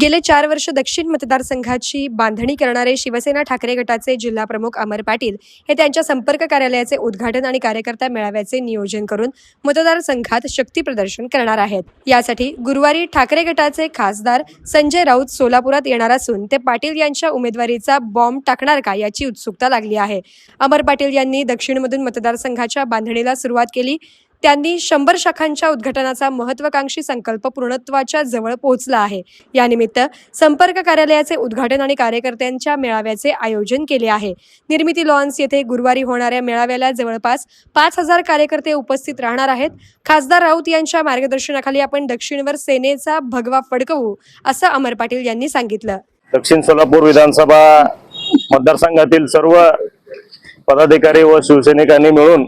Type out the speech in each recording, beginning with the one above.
गेले चार वर्ष दक्षिण मतदारसंघाची बांधणी करणारे शिवसेना ठाकरे गटाचे जिल्हा प्रमुख अमर पाटील हे त्यांच्या संपर्क कार्यालयाचे उद्घाटन आणि कार्यकर्ता मेळाव्याचे नियोजन करून मतदारसंघात शक्ती प्रदर्शन करणार आहेत. यासाठी गुरुवारी ठाकरे गटाचे खासदार संजय राऊत सोलापुरात येणार असून ते पाटील यांच्या उमेदवारीचा बॉम्ब टाकणार का याची उत्सुकता लागली आहे. अमर पाटील यांनी दक्षिणमधून मतदारसंघाच्या बांधणीला सुरुवात केली. त्यांनी शंभर शाखांच्या उद्घाटनाचा महत्वाकांक्षी संकल्प पूर्णत्वाच्या जवळ पोहोचला आहे. यानिमित्त संपर्क कार्यालयाचे उद्घाटन आणि कार्यकर्त्यांच्या मेळाव्याचे आयोजन केले आहे. निर्मिती लॉन्स येथे गुरुवारी होणाऱ्या मेळाव्याला जवळपास पाच हजार कार्यकर्ते उपस्थित राहणार आहेत. खासदार राऊत यांच्या मार्गदर्शनाखाली आपण दक्षिणवर सेनेचा भगवा फडकवू असं अमर पाटील यांनी सांगितलं. दक्षिण सोलापूर विधानसभा मतदारसंघातील सर्व पदाधिकारी व शिवसैनिकांनी मिळून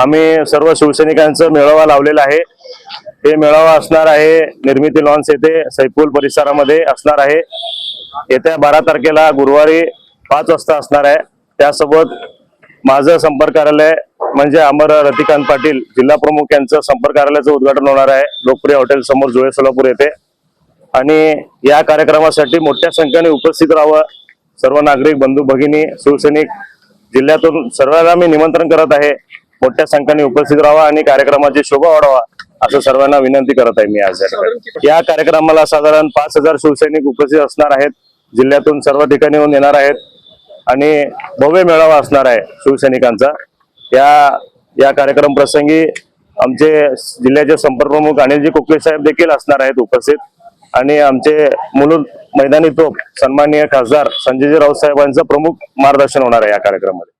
आम्ही सर्व शिवसैनिकांचं मेळावा लावलेला आहे. हे मेळावा असणार आहे. निर्मिती लॉन्स येथे सैफुल परिसरामध्ये असणार आहे. येत्या बारा तारखेला गुरुवारी पाच वाजता असणार आहे. त्यासोबत माझं संपर्क कार्यालय म्हणजे अमर रतिकांत पाटील जिल्हा प्रमुख यांचं संपर्क कार्यालयाचं उद्घाटन होणार आहे. लोकप्रिय हॉटेल समोर जुळे सोलापूर येथे. आणि या कार्यक्रमासाठी मोठ्या संख्येने उपस्थित राहावं. सर्व नागरिक बंधू भगिनी शिवसैनिक जिल्ह्यातून सर्वांना मी निमंत्रण करत आहे. मोठ्या संख्येने उपस्थित राहावा आणि कार्यक्रमाची शोभा वाढवा असं सर्वांना विनंती करत आहे मी आज या या कार्यक्रमाला साधारण पाच हजार शिवसैनिक उपस्थित असणार आहेत. जिल्ह्यातून सर्व ठिकाणी येऊन येणार आहेत. आणि भव्य मेळावा असणार आहे शिवसैनिकांचा. या या कार्यक्रम प्रसंगी आमचे जिल्ह्याचे संपर्क प्रमुख अनिलजी कुकले साहेब देखील असणार आहेत उपस्थित. आणि आमचे मुलुंड मैदानी तोप सन्माननीय खासदार संजयजी राऊत साहेबांचं प्रमुख मार्गदर्शन होणार आहे या कार्यक्रमामध्ये.